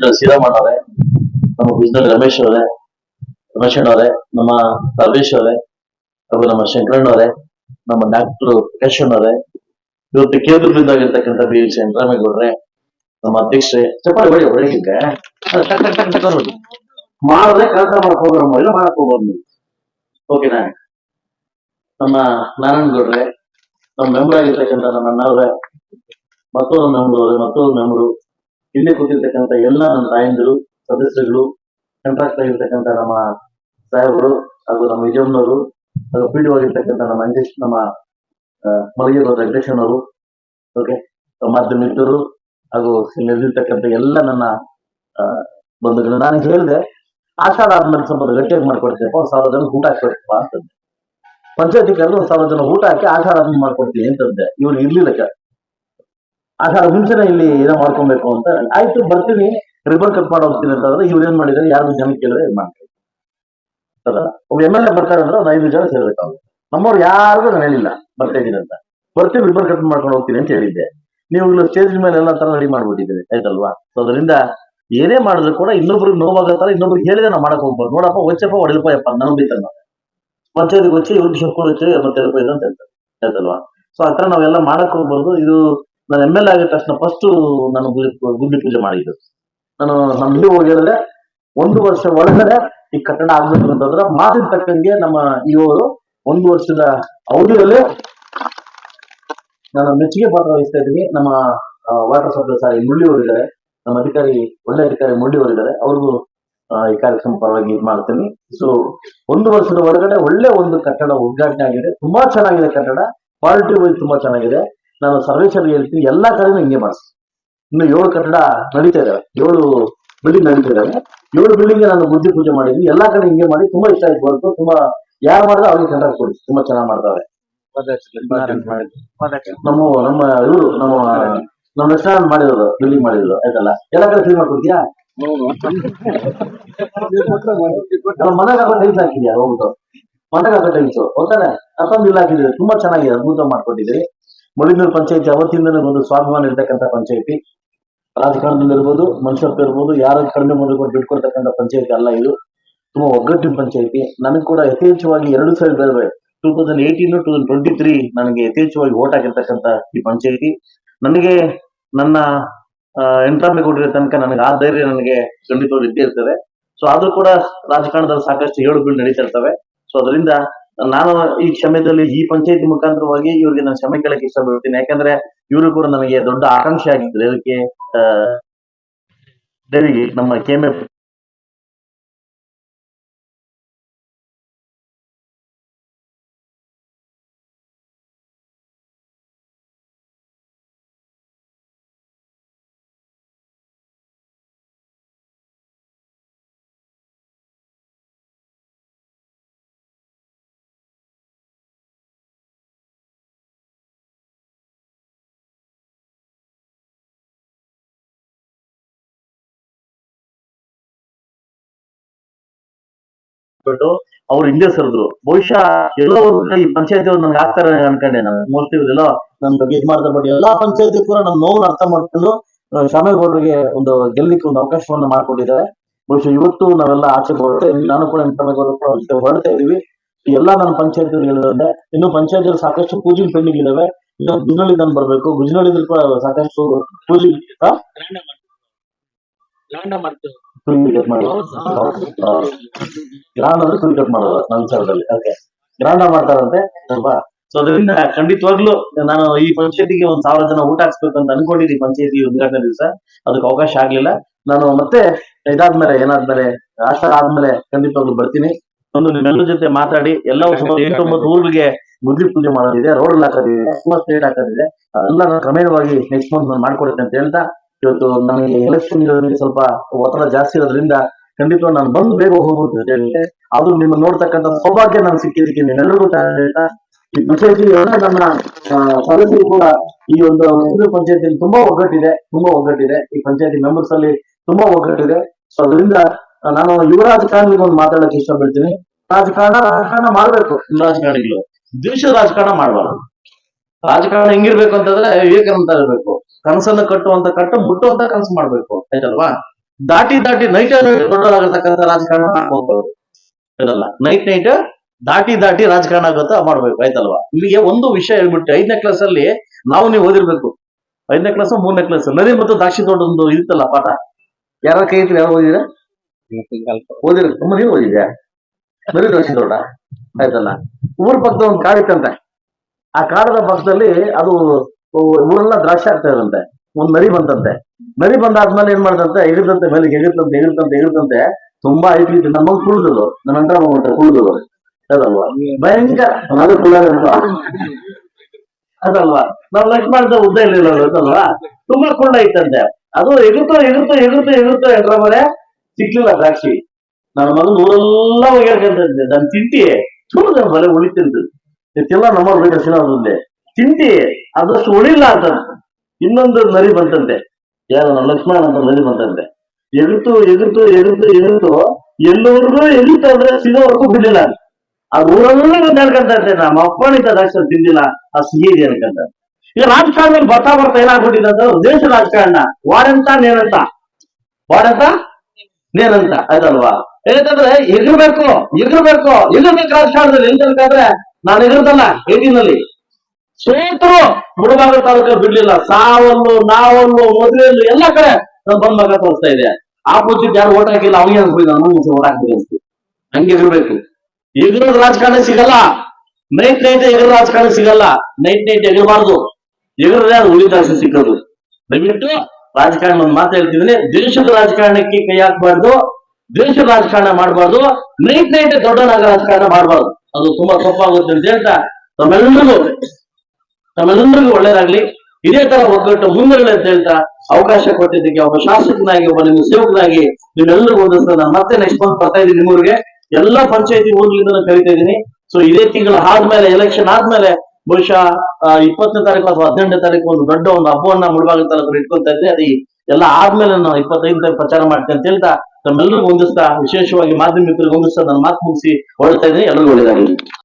ಗುಜ್ನಳ್ಳಿ ಶ್ರೀರಾಮಣ್ಣ ಅವರೇ ನಮ್ಮ ಗುಜ್ನಳ್ಳಿ ರಮೇಶ್ ಅವರೇ ರಮೇಶ್ ಅವರೇ ನಮ್ಮ ಸರ್ವೇಶ್ ಅವರೇ ಹಾಗೂ ನಮ್ಮ ಶಂಕರಣ್ಣ ಅವರೇ ನಮ್ಮ ಡಾಕ್ಟರ್ ಪ್ರಕಾಶನ್ ಅವರೇ ಇವತ್ತು ಕೇಂದ್ರದಿಂದಾಗಿರ್ತಕ್ಕಂಥ ಬಿ ಸಿ ಶಂಕರಾಮೇಗೌಡ್ರೆ ನಮ್ಮ ಅಧ್ಯಕ್ಷರೇ ಚಪ್ಪಾಳಿ ಬಳಿ ಹೊಡಿಲಿಕ್ಕೆ. ಮಾಡದೆ ಕೆಲಸ ಮಾಡಕ್ ಹೋಗ್ರಮ್ಮ ಇಲ್ಲ ಮಾಡಕ್ ನೀವು. ಓಕೆನಾ ನಮ್ಮ ನಾರಾಯಣಗೌಡ್ರೆ ನಮ್ಮ ಮೆಂಬರ್ ಆಗಿರ್ತಕ್ಕಂಥ ನಮ್ಮ ಅಣ್ಣವ್ರೆ ಮತ್ತೊಂದು ಮೆಂಬರ್ ಅವರೇ ಮತ್ತೊಂದು ಮೆಂಬರು. ಇಲ್ಲಿ ಕೂತಿರ್ತಕ್ಕಂಥ ಎಲ್ಲ ನನ್ನ ತಾಯಂದಿರು, ಸದಸ್ಯರುಗಳು ಕಂಟ್ರಾಕ್ಟ್ ಆಗಿರ್ತಕ್ಕಂಥ ನಮ್ಮ ಸಾಹೇಬರು ಹಾಗೂ ನಮ್ಮ ಯಜಮಾನರು, ಹಾಗೂ ಪಿ ಡಿ ಆಗಿರ್ತಕ್ಕಂಥ ನಮ್ಮ ಅಂಜೇಶ್, ನಮ್ಮ ಮಲಗಿರೋ ವೆಂಕಟೇಶನವರು ಓಕೆ ಮಾಧ್ಯಮ ಮಿತ್ರರು ಹಾಗೂ ನೆರೆದಿರ್ತಕ್ಕಂಥ ಎಲ್ಲ ನನ್ನ ಬಂಧುಗಳು. ನಾನು ಹೇಳಿದೆ ಆಷಾಢ ಆದ್ಮೇಲೆ ಸ್ವಲ್ಪ ಗಟ್ಟಿಯಾಗಿ ಮಾಡ್ಕೊಡ್ತೀನಪ್ಪ ಒಂದು ಸಾವಿರ ಜನ ಊಟ ಹಾಕ್ಬೇಕಪ್ಪ ಅಂತಂದೆ. ಪಂಚಾಯತಿ ಕರೆದು ಒಂದು ಸಾವಿರ ಜನ ಊಟ ಹಾಕಿ ಆಷಾಢ ಆದ್ಮೇಲೆ ಮಾಡ್ಕೊಡ್ತೀನಿ ಅಂತಂದೆ. ಇವನು ಇರ್ಲಿಲ್ಲ ಆ ಹಿಂಸೆನ ಇಲ್ಲಿ ಏನೋ ಮಾಡ್ಕೊಬೇಕು ಅಂತ. ಆಯ್ತು, ಬರ್ತೀನಿ. ರಿಬನ್ ಕಟ್ ಮಾಡಿ ಹೋಗ್ತೀನಿ ಅಂತಂದ್ರೆ ಇವ್ರು ಏನ್ ಮಾಡಿದ್ರೆ? ಯಾರು ಜನ ಕೇಳಿದ್ರೆ ಇದು ಮಾಡ್ತಾರೆ. ಒಬ್ಬ ಎಂ ಎಲ್ ಎ ಬರ್ತಾರೆ ಅಂದ್ರೆ ಒಂದು ಐದು ಜನ ಸೇರ್ಬೇಕಾಗುತ್ತೆ. ನಮ್ಮವ್ರು ಯಾರಿಗೂ ನಾನು ಹೇಳಿಲ್ಲ, ಬರ್ತಾ ಇದ್ದೀನಿ ಅಂತ. ಬರ್ತೀವಿ ರಿಬನ್ ಕಟ್ ಮಾಡ್ಕೊಂಡು ಹೋಗ್ತೀನಿ ಅಂತ ಹೇಳಿದ್ದೆ. ನೀವು ಸ್ಟೇಜ್ ಮೇಲೆ ಎಲ್ಲ ತರ ರೆಡಿ ಮಾಡ್ಬಿಟ್ಟಿದ್ದೀನಿ ಆಯ್ತಲ್ವಾ? ಸೊ ಅದರಿಂದ ಏನೇ ಮಾಡಿದ್ರು ಕೂಡ ಇನ್ನೊಬ್ರಿಗೆ ನೋವಾಗತ್ತಾರ ಇನ್ನೊಬ್ರಿಗೆ ಹೇಳಿದ್ರೆ ನಾ ಮಾಡಕ್ ಹೋಗ್ಬೋದು ನೋಡಪ್ಪ ಒಚ್ಚಪ್ಪ ಒಡಲ್ಪ ಯಪ್ಪ, ನಾನು ಬೀತಾನ ಪಂಚಾಯತ್ಗೆ ಹೊಚ್ಚಿ ಇವ್ರಿಗೆ ಶಕ್ಕೊಳಚ್ಚಿ ಮತ್ತೆ ಅಂತ ಹೇಳ್ತಾರೆ. ಆಯ್ತಲ್ವಾ? ಸೊ ಆ ತರ ನಾವೆಲ್ಲ ಮಾಡಕ್ ಹೋಗ್ಬಾರ್ದು. ಇದು ನಾನು ಎಂ ಎಲ್ ಆಗಿದ ತಕ್ಷಣ ಫಸ್ಟ್ ನಾನು ಗುದ್ದಿ ಪೂಜೆ ಮಾಡಿದ್ದು. ನಾನು ನಮ್ಮ ಇಲ್ಲಿ ಹೋಗಿ ಹೇಳಿದ್ರೆ, ಒಂದು ವರ್ಷ ಒಳಗಡೆ ಈ ಕಟ್ಟಡ ಆಗ್ಬೇಕು ಅಂತಂದ್ರೆ ಮಾತಿನ ತಕ್ಕಂಗೆ ನಮ್ಮ ಇವರು ಒಂದು ವರ್ಷದ ಅವಧಿಯಲ್ಲಿ ನಾನು ಮೆಚ್ಚುಗೆ ಪಾತ್ರ ವಹಿಸ್ತಾ ಇದ್ದೀನಿ. ನಮ್ಮ ವಾಟರ್ ಸಪ್ಲೈ ಸಾರಿ ಮುಳ್ಳಿ ಅವರಿದ್ದಾರೆ ನಮ್ಮ ಅಧಿಕಾರಿ, ಒಳ್ಳೆ ಅಧಿಕಾರಿ ಮುಳ್ಳಿ ಅವರಿದ್ದಾರೆ ಅವ್ರಿಗೂ ಈ ಕಾರ್ಯಕ್ರಮ ಪರವಾಗಿ ಇದ್ ಮಾಡ್ತೀನಿ. ಸೊ ಒಂದು ವರ್ಷದ ಒಳಗಡೆ ಒಳ್ಳೆ ಒಂದು ಕಟ್ಟಡ ಉದ್ಘಾಟನೆ ಆಗಿದೆ. ತುಂಬಾ ಚೆನ್ನಾಗಿದೆ ಕಟ್ಟಡ. ಕ್ವಾಲಿಟಿ ವೈಸ್ ತುಂಬಾ ಚೆನ್ನಾಗಿದೆ. ನಾನು ಸರ್ವೇಶ್ವರ ಹೇಳ್ತೀನಿ. ಎಲ್ಲಾ ಕಡೆನೂ ಹಿಂಗೆ ಮಾಡಿಸಿ. ಇನ್ನು ಏಳು ಕಟ್ಟಡ ನಡೀತಾ ಇದಾವೆ. ಏಳು ಬಿಲ್ಡಿಂಗ್ ನಡೀತಾ ಇದಾವೆ. ಏಳು ಬಿಲ್ಡಿಂಗ್ ನಾನು ಬುದ್ಧಿ ಪೂಜೆ ಮಾಡಿದ್ವಿ. ಎಲ್ಲಾ ಕಡೆ ಹಿಂಗೆ ಮಾಡಿ ತುಂಬಾ ಇಷ್ಟ ಆಯ್ತು ಬಂತು. ತುಂಬಾ ಯಾರು ಮಾಡಿದ್ರೆ ಅವ್ರಿಗೆ ಕಂಟ್ರಾಕ್ಟ್ ಕೊಡಿ. ತುಂಬಾ ಚೆನ್ನಾಗಿ ಮಾಡ್ತಾರೆ ನಮ್ಮ ನಮ್ಮ ಇವರು, ನಮ್ಮ ನಮ್ಮ ರೆಸ್ಟೋರೆಂಟ್ ಮಾಡಿರೋದು ಬಿಲ್ಡಿಂಗ್ ಮಾಡಿದ್ರು ಆಯ್ತಲ್ಲ? ಎಲ್ಲ ಕಡೆ ಫ್ರೀ ಮಾಡ್ಕೊಡ್ತೀಯಾ? ಮನೆಗೆ ಹಾಕೊಂಡು ಹಾಕಿದ್ಯಾ? ಹೋಗ್ಬಿಟ್ಟು. ಮನೆಗೆ ಹಾಕೋ ಟೈಲ್ಸ್ ಹೋಗ್ತಾನೆ? ಇಲ್ಲ ಹಾಕಿದ್ರೆ ತುಂಬಾ ಚೆನ್ನಾಗಿದೆ. ಅದ್ಭುತ ಮಾಡ್ಕೊಟ್ಟಿದ್ದೀರಿ. ಮುಳಿನೂರು ಪಂಚಾಯತಿ ಅವತ್ತಿಂದಲೇ ಒಂದು ಸ್ವಾಭಿಮಾನ ಇರ್ತಕ್ಕಂಥ ಪಂಚಾಯತಿ. ರಾಜಕಾರಣದಿಂದ ಇರ್ಬೋದು, ಮನುಷ್ಯತ್ವ ಇರ್ಬೋದು ಯಾರು ಕಡಿಮೆ ಮೊದಲು ಕೂಡ ಬಿಟ್ಕೊಡ್ತಕ್ಕಂಥ ಪಂಚಾಯತಿ ಅಲ್ಲ ಇದು. ತುಂಬಾ ಒಗ್ಗಟ್ಟಿನ ಪಂಚಾಯತಿ. ನನಗೆ ಕೂಡ ಯಥೇಚ್ಛವಾಗಿ ಎರಡು ಸಾವಿರದ two thousand eighteen two thousand twenty three ನನಗೆ ಯಥೇಚ್ಛವಾಗಿ ಓಟ್ ಆಗಿರ್ತಕ್ಕಂಥ ಈ ಪಂಚಾಯತಿ. ನನಗೆ ನನ್ನ ಎಂಟ್ರಾಮೇಗೌಡರ ತನಕ ನನಗೆ ಆ ಧೈರ್ಯ ನನಗೆ ಖಂಡಿತವಾಗಿ ಇದ್ದೇ ಇರ್ತದೆ. ಸೊ ಆದ್ರೂ ಕೂಡ ರಾಜಕಾರಣದಲ್ಲಿ ಸಾಕಷ್ಟು ಏಳು ಬೀಳು ನಡೀತಾ ಇರ್ತವೆ. ಸೊ ಅದರಿಂದ ನಾನು ಈ ಸಮಯದಲ್ಲಿ ಈ ಪಂಚಾಯತಿ ಮುಖಾಂತರವಾಗಿ ಇವ್ರಿಗೆ ನಾನು ಕ್ಷಮೆ ಕೇಳಕ್ಕೆ ಇಷ್ಟಪಡ್ತೀನಿ. ಯಾಕಂದ್ರೆ ಇವರು ಕೂಡ ನಮಗೆ ದೊಡ್ಡ ಆಕಾಂಕ್ಷೆ ಆಗಿದ್ರು. ಅದಕ್ಕೆ ಆ, ಕೆ ನಮ್ಮ ಕೆಮೆ ಬಿಟ್ಟು ಅವ್ರು ಹಿಂದೆ ಸರಿದ್ರು. ಬಹುಶಃ ಎಲ್ಲೋ ಈ ಪಂಚಾಯತಿ ಅವ್ರು ನನ್ಗೆ ಆಗ್ತಾರೆ ಅನ್ಕೊಂಡೆ ನಾನು. ಮೋಸ್ಟ್ಲಿ ಇವರೆಲ್ಲ ನನ್ ಬಗ್ಗೆ ಇದ್ ಮಾಡ್ತಾರೆ ಬಟ್ ಎಲ್ಲಾ ಪಂಚಾಯತಿ ಕೂಡ ನಮ್ಮ ನೋವು ಅರ್ಥ ಮಾಡ್ಕೊಂಡು ಶಾಮೇಗೌಡರಿಗೆ ಒಂದು ಗೆಲ್ಲಿಕ್ಕೆ ಒಂದು ಅವಕಾಶವನ್ನ ಮಾಡ್ಕೊಂಡಿದ್ದಾರೆ. ಬಹುಶಃ ಇವತ್ತು ನಾವೆಲ್ಲ ಆಚೆ ಹೊರಟೆ ನಾನು ಕೂಡ ಶಾಮೇಗೌಡರು ಕೂಡ ಹೊರಡ್ತಾ ಇದೀವಿ ಎಲ್ಲಾ ನನ್ನ ಪಂಚಾಯತಿ ಹೇಳಿದ್ರೆ ಇನ್ನು ಪಂಚಾಯತಿ ಸಾಕಷ್ಟು ಪೂಜೆ ಪೆಂಡಿಂಗ್ ಇದಾವೆ. ಇನ್ನು ಗುಜನಳ್ಳಿ ನಾನು ಬರ್ಬೇಕು. ಗುಜನಳ್ಳಿದಲ್ಲಿ ಕೂಡ ಸಾಕಷ್ಟು ಪೂಜೆ ಆ? Full cut ಮಾಡಿ. ಆ. ಗ್ರಾಂಡ್ ಅಂದ್ರೆ ಕಟ್ ಮಾಡೋದು ನನ್ನ ವಿಚಾರದಲ್ಲಿ ಓಕೆ ಗ್ರಾಂಡ ಮಾಡ್ತಾರಂತೆ. ಅಲ್ವಾ ಸೊ ಅದರಿಂದ ಖಂಡಿತವಾಗ್ಲೂ ನಾನು ಈ ಪಂಚಾಯತಿಗೆ ಒಂದ್ ಸಾವಿರ ಜನ ಊಟ ಹಾಕ್ಸ್ಬೇಕು ಅಂತ ಅನ್ಕೊಂಡಿದ್ದೆ ಪಂಚಾಯತಿ ಉದ್ಘಾಟನೆ ದಿವಸ. ಅದಕ್ಕೆ ಅವಕಾಶ ಆಗ್ಲಿಲ್ಲ. ನಾನು ಮತ್ತೆ ಇದಾದ್ಮೇಲೆ ಏನಾದ್ಮೇಲೆ ರಾಷ್ಟ್ರ ಆದ್ಮೇಲೆ ಖಂಡಿತವಾಗ್ಲೂ ಬರ್ತೀನಿ. ಒಂದು ನಿಮ್ಮೆಲ್ಲರ ಜೊತೆ ಮಾತಾಡಿ. ಎಲ್ಲ ಸುಮಾರು ಎಂಟು ಒಂಬತ್ತು ಊರಿಗೆ ಗುದ್ಲಿ ಪೂಜೆ ಮಾಡೋದಿದೆ ರೋಡ್ ಹಾಕೋದಿದೆ ತುಂಬಾ ಸ್ಟೇಟ್ ಹಾಕೋದಿದೆ. ಎಲ್ಲ ಕ್ರಮೇಣವಾಗಿ ನೆಕ್ಸ್ಟ್ ಮಂತ್ ನಾನು ಮಾಡ್ಕೊಡುತ್ತೆ ಅಂತ ಹೇಳ್ತಾ ಇವತ್ತು ನನಗೆ ಎಲೆಕ್ಷನ್ ಇರೋದ್ರಿಂದ ಸ್ವಲ್ಪ ಒತ್ತಡ ಜಾಸ್ತಿ ಇರೋದ್ರಿಂದ ಖಂಡಿತವಾಗಿ ನಾನು ಬಂದು ಬೇಗ ಹೇಳಿ ಅದು ನಿಮ್ಮ ನೋಡ್ತಕ್ಕಂಥ ಸೌಭಾಗ್ಯ ನಾನು ಸಿಕ್ಕಿದ್ದಕ್ಕೆ ಈ ಪಂಚಾಯತಿ ನಮ್ಮ ಸದಸ್ಯರು ಕೂಡ ಈ ಒಂದು ಪಂಚಾಯತಿಯಲ್ಲಿ ತುಂಬಾ ಒಗ್ಗಟ್ಟಿದೆ ತುಂಬಾ ಒಗ್ಗಟ್ಟಿದೆ. ಈ ಪಂಚಾಯತಿ ಮೆಂಬರ್ಸ್ ಅಲ್ಲಿ ತುಂಬಾ ಒಗ್ಗಟ್ಟಿದೆ. ಸೊ ಅದರಿಂದ ನಾನು ಯುವ ರಾಜಕಾರಣಿಗೆ ಒಂದು ಮಾತಾಡಕ್ಕೆ ಇಷ್ಟಪಡ್ತೀನಿ. ರಾಜಕಾರಣ ರಾಜಕಾರಣ ಮಾಡ್ಬೇಕು. ರಾಜಕಾರಣಿಗಳು. ದ್ವೇಷ ರಾಜಕಾರಣ ಮಾಡಬಾರ್ದು. ರಾಜಕಾರಣ ಹೆಂಗಿರ್ಬೇಕು ಅಂತಂದ್ರೆ ವಿವೇಕಾನಂದ ಇರ್ಬೇಕು. ಕನಸನ್ನು ಕಟ್ಟುವಂತ ಕಟ್ಟು ಮುಟ್ಟುವಂತ ಕನಸು ಮಾಡ್ಬೇಕು ಆಯ್ತಲ್ವಾ ದಾಟಿ ದಾಟಿ ನೈಟ್ ದೊಡ್ಡದಾಗಿರ್ತಕ್ಕಂಥ ರಾಜಕಾರಣ ಇರಲ್ಲ. ನೈಟ್ ನೈಟ್ ದಾಟಿ ದಾಟಿ ರಾಜಕಾರಣ ಆಗುತ್ತ ಮಾಡ್ಬೇಕು. ಆಯ್ತಲ್ವಾ? ಇಲ್ಲಿಗೆ ಒಂದು ವಿಷಯ ಹೇಳ್ಬಿಟ್ಟು ಐದನೇ ಕ್ಲಾಸ್ ಅಲ್ಲಿ ನಾವು ನೀವು ಓದಿರ್ಬೇಕು. ಐದನೇ ಕ್ಲಾಸ್ ಮೂರನೇ ಕ್ಲಾಸ್ ನದಿ ಮತ್ತು ದಾಕ್ಷಿ ಒಂದು ಇರುತ್ತಲ್ಲ ಪಾಠ? ಯಾರ ಕೈ ಐತ್ರಿ ಯಾರು ಓದಿದ್ರೆ ಓದಿರ ತುಂಬ ನೀವು ಓದಿದ್ಯಾ? ನದಿ ದಾಕ್ಷಿ ತೋಟ? ಆಯ್ತಲ್ಲ. ಊರ್ ಪಕ್ಕದ ಒಂದು ಕಾಡಿತ್ತಂತೆ. ಆ ಕಾಡದ ಪಕ್ಕದಲ್ಲಿ ಅದು ಊರೆಲ್ಲ ದ್ರಾಕ್ಷಿ ಆಗ್ತಾ ಇರಂತೆ ಒಂದ್ ನದಿ ಬಂತಂತೆ. ನದಿ ಬಂದಾದ್ಮೇಲೆ ಏನ್ ಮಾಡ್ದಂತೆ ಎಗಿರ್ತಂತೆ ಮೇಲೆ ಎಗಿರ್ತಂತೆ ಎಗಿರ್ತಂತೆ ಎಗಿರ್ತಂತೆ ತುಂಬಾ ಐತಿ ನಮ್ಮ ಮಗ ಕುಳ್ದದು ನನ್ನ ಅಂತರ ಮಾಡ್ತಾರೆ ಕುಳಿದ್ರು ಅದಲ್ವಾ? ಭಯಂಕರ. ಅದಲ್ವಾ? ನಾವ್ ಲಕ್ಷ್ಮಣದ ಉದ್ದ ಇರ್ಲಿಲ್ಲ ಅದು, ಅದಲ್ವಾ? ತುಂಬಾ ಕುಳ್ಳ ಐತಂತೆ ಅದು ಎಗುರ್ತೋ ಎಗುರ್ತೋ ಎಗುರ್ತೋ ಎಗುರ್ತೋ ಎಂಟ್ರ ಮೇಲೆ ಸಿಕ್ಲಿಲ್ಲ ದ್ರಾಕ್ಷಿ. ನನ್ನ ಮಗನ್ ಊರೆಲ್ಲ ಹೋಗ್ಯಾಕಂತಂತೆ. ನನ್ ತಿಂತಿ ಸುಮ್ಮನೆ ಬಲೆ ಉಳಿತಿಂತು ಇದೆಲ್ಲ ನಮ್ಮವ್ರ ಬೇಕು ಸಿನೋದ್ರೆ ತಿಂತಿ ಅದಷ್ಟು ಉಳಿಲ್ಲ ಅಂತ. ಇನ್ನೊಂದು ನರಿ ಬಂತಂತೆ. ಯಾರು ನಮ್ಮ ಲಕ್ಷ್ಮಣ ಅಂತ ನರಿ ಬಂತಂತೆ. ಎಗುರ್ತು ಎಗುರ್ತು ಎಗುರ್ತು ಎಗುರ್ತು ಎಲ್ಲವರೆಗೂ ಎಗುರ್ತು ಇದ್ರೆ ಸಿಗೋವರೆಗೂ ಬಿಡ್ಲಿಲ್ಲ. ಆ ಊರೆಲ್ಲ ಬಂದಾಡ್ಕಂತ ಇರ್ತೇನೆ ನಮ್ಮ ಅಪ್ಪನಿಂದ ದಾಕ್ಷ ತಿಂದಿಲ್ಲ. ಆ ಸಿಹಿ ಇದೆ ಅನ್ಕಂತ ಈಗ ರಾಜಕಾರಣದಲ್ಲಿ ಬರ್ತಾ ಬರ್ತಾ ಏನಾಗ್ಬಿಟ್ಟಿದೆ ಅಂದ್ರೆ ದೇಶ ರಾಜಕಾರಣ. ವಾರಂತ ನೇನಂತ ವಾರಂತ ನೇನಂತ ಅದಲ್ವಾ ಏನಂತಂದ್ರೆ ಎಗರ್ಬೇಕು ಎಗರ್ಬೇಕು ಎಗರ್ಬೇಕು ರಾಜಕಾರಣದಲ್ಲಿ. ಎಂತಂದ್ರೆ ನಾನು ಇರೋದಲ್ಲ ಹೇಗಿನಲ್ಲಿ ಸೋತರು ಮುಡಬಾಗ ತಾಲೂಕ ಬಿಡ್ಲಿಲ್ಲ. ಸಾವಲ್ಲು ನಾವಲ್ಲು ಮದುವೆಯಲ್ಲಿ ಎಲ್ಲ ಕಡೆ ನಾನು ಬಂದ್ ಮಗ ತೋರಿಸ್ತಾ ಇದೆ. ಆಪೋಸಿಟ್ ಯಾರು ಓಟ್ ಹಾಕಿಲ್ಲ, ಅವನಿಗೆ ಅನ್ಸ್ಬೋದು ನಾನು ಓಟ್ ಹಾಕ್ತೀನಿ ಅಂತ ಹಂಗೆ ಇರ್ಬೇಕು. ಎಗರೋದ್ ರಾಜಕಾರಣ ಸಿಗಲ್ಲ. ನೈಟ್ ನೈಟ್ ಎಗರ ರಾಜಕಾರಣ ಸಿಗಲ್ಲ. ನೈಟ್ ನೈಟ್ ಎಗರಬಾರ್ದು ಎಗರದೇ ಸಿಕ್ಕದು ಸಿಕ್ಕೋದು? ದಯವಿಟ್ಟು ರಾಜಕಾರಣ ಒಂದು ಮಾತು ಹೇಳ್ತಿದ್ದೀನಿ. ದೇಶದ ರಾಜಕಾರಣಕ್ಕೆ ಕೈ ಹಾಕಬಾರ್ದು. ದೇಶದ ರಾಜಕಾರಣ ಮಾಡಬಾರ್ದು. ನೈಟ್ ನೈಟ್ ದೊಡ್ಡ ನಗರ ರಾಜಕಾರಣ ಮಾಡಬಾರ್ದು. ಅದು ತುಂಬಾ ತಪ್ಪಾಗುತ್ತೆ ಅಂತ ಹೇಳ್ತಾ ತಮ್ಮೆಲ್ಲರಿಗೂ ತಮ್ಮೆಲ್ಲರಿಗೂ ಒಳ್ಳೇದಾಗ್ಲಿ ಇದೇ ತರ ಒಗ್ಗಟ್ಟು ಮುಂದಿರಲಿ ಅಂತ ಹೇಳ್ತಾ ಅವಕಾಶ ಕೊಟ್ಟಿದ್ದಕ್ಕೆ ಒಬ್ಬ ಶಾಸಕನಾಗಿ, ಒಬ್ಬ ನಿಮ್ಮ ಸೇವಕನಾಗಿ ನಿಮ್ಮೆಲ್ಲರಿಗೂ ಒಂದಷ್ಟು ನಾನು ಮತ್ತೆ ನೆಕ್ಸ್ಟ್ ಮಂತ್ ಬರ್ತಾ ಇದ್ದೀನಿ ನಿಮ್ಮೂರಿಗೆ. ಎಲ್ಲಾ ಪಂಚಾಯತಿ ಊರ್ಲಿಂದ ಕರಿತಾ ಇದ್ದೀನಿ. ಸೊ ಇದೇ ತಿಂಗಳ ಆದ್ಮೇಲೆ ಎಲೆಕ್ಷನ್ ಆದ್ಮೇಲೆ ಬಹುಶಃ ಇಪ್ಪತ್ತನೇ ತಾರೀಕು ಅಥವಾ ಹದಿನೆಂಟನೇ ತಾರೀಕು ಒಂದು ದೊಡ್ಡ ಒಂದು ಹಬ್ಬವನ್ನ ಮುಳಬಾಗ ತಾಲೂಕು ಇಟ್ಕೊಂತ ಇದ್ರೆ ಅದು ಎಲ್ಲ ಆದ್ಮೇಲೆ ನಾನು ಇಪ್ಪತ್ತೈದು ತಾರೀಕು ಪ್ರಚಾರ ಮಾಡ್ತೇನೆ ಅಂತ ಹೇಳ್ತಾ ತಮ್ಮೆಲ್ಲರಿಗೂ ಹೊಂದಿಸ್ತಾ ವಿಶೇಷವಾಗಿ ಮಾಧ್ಯಮಿಕರಿಗೆ ಹೊಂದಿಸ್ತಾ ನನ್ನ ಮಾತು ಮುಗಿಸಿ ಹೊರಡ್ತಾ ಇದ್ದೀನಿ. ಎಲ್ಲರಿಗೂ ಒಳ್ಳೇದಾಗಲಿ